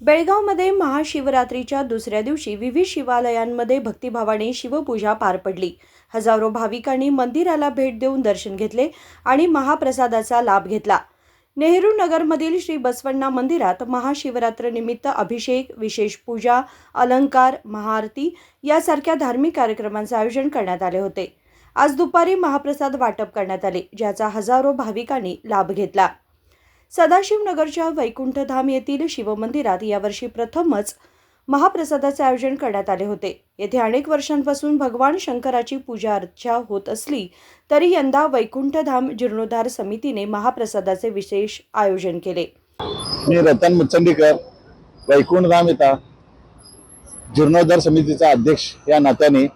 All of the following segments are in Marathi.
बेळगावमध्ये महाशिवरात्रीच्या दुसऱ्या दिवशी विविध शिवालयांमध्ये भक्तिभावाने शिवपूजा पार पडली. हजारो भाविकांनी मंदिराला भेट देऊन दर्शन घेतले आणि महाप्रसादाचा लाभ घेतला. नेहरू नगरमधील श्री बसवण्णा मंदिरात महाशिवरात्रीनिमित्त अभिषेक विशेष पूजा अलंकार महाआरती यासारख्या धार्मिक कार्यक्रमांचे आयोजन करण्यात आले होते. आज दुपारी महाप्रसाद वाटप करण्यात आले ज्याचा हजारो भाविकांनी लाभ घेतला. सदाशिवनगरच्या वैकुंठधाम येथील शिवमंदिरात यावर्षी प्रथमच महाप्रसादाचे आयोजन करण्यात आले होते. येथे अनेक वर्षांपासून भगवान शंकराची पूजा अर्चा होत असली तरी यंदा वैकुंठधाम जीर्णोद्धार समितीने महाप्रसादाचे विशेष आयोजन केले. मी रतन मुचंडीकर वैकुंठधाम इथं जीर्णोद्धार समितीचा अध्यक्ष या नात्याने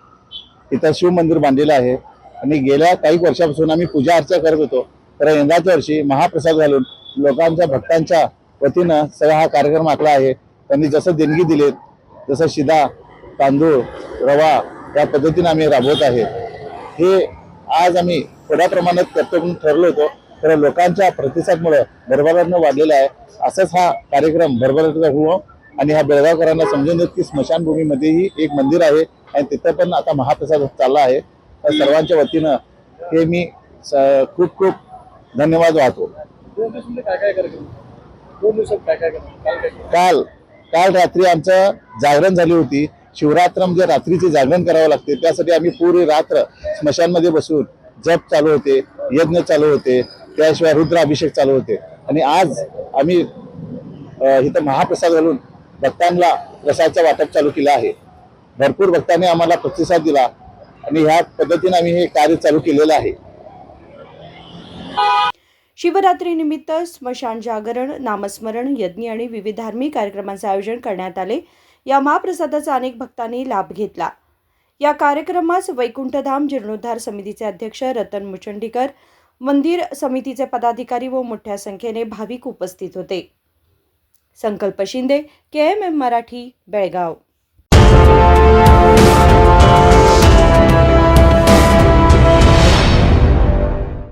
इथं शिवमंदिर बांधलेलं आहे. आणि गेल्या काही वर्षापासून आम्ही पूजा अर्चा करत होतो. तर यंदाच्या वर्षी महाप्रसाद घालून लोकांच्या भक्तांच्या वतीनं सगळा हा कार्यक्रम आखला आहे. त्यांनी जसं देणगी दिलेत जसं शिदा तांदूळ रवा या पद्धतीनं आम्ही राबवत आहे. हे आज आम्ही थोड्या प्रमाणात करतो म्हणून ठरलो होतो तर लोकांच्या प्रतिसादमुळे भरभराटनं वाढलेला आहे. असंच हा कार्यक्रम भरभराटीचा हो आणि ह्या बेळगावकरांना समजून देत की स्मशानभूमीमध्येही एक मंदिर आहे आणि तिथं पण आता महाप्रसाद चालला आहे. तर सर्वांच्या वतीनं हे मी स- खूप खूप धन्यवाद वाहतो. दोन दिवसामध्ये काय काय कार्यक्रम दोन दिवसात काय काय काल काय काल? काल रात्री आमचं जागरण झाली होती. शिवरात्र म्हणजे रात्रीचे जागरण करावं लागते. त्यासाठी आम्ही पूर्ण रात्र स्मशानमध्ये बसून जप चालू होते यज्ञ चालू होते. त्याशिवाय रुद्राभिषेक चालू होते. आणि आज आम्ही इथं महाप्रसाद घालून भक्तांना प्रसादचा वाटप चालू केला आहे. भरपूर भक्तांनी आम्हाला प्रतिसाद दिला आणि ह्या पद्धतीने आम्ही हे कार्य चालू केलेलं आहे. शिवरात्रीनिमित्त स्मशान जागरण नामस्मरण यज्ञ आणि विविध धार्मिक कार्यक्रमांचे आयोजन करण्यात आले. या महाप्रसादाचा अनेक भक्तांनी लाभ घेतला. या कार्यक्रमास वैकुंठधाम जीर्णोद्धार समितीचे अध्यक्ष रतन मुचंडीकर मंदिर समितीचे पदाधिकारी व मोठ्या संख्येने भाविक उपस्थित होते. Sankalp Shinde K M M Marathi Belgaum.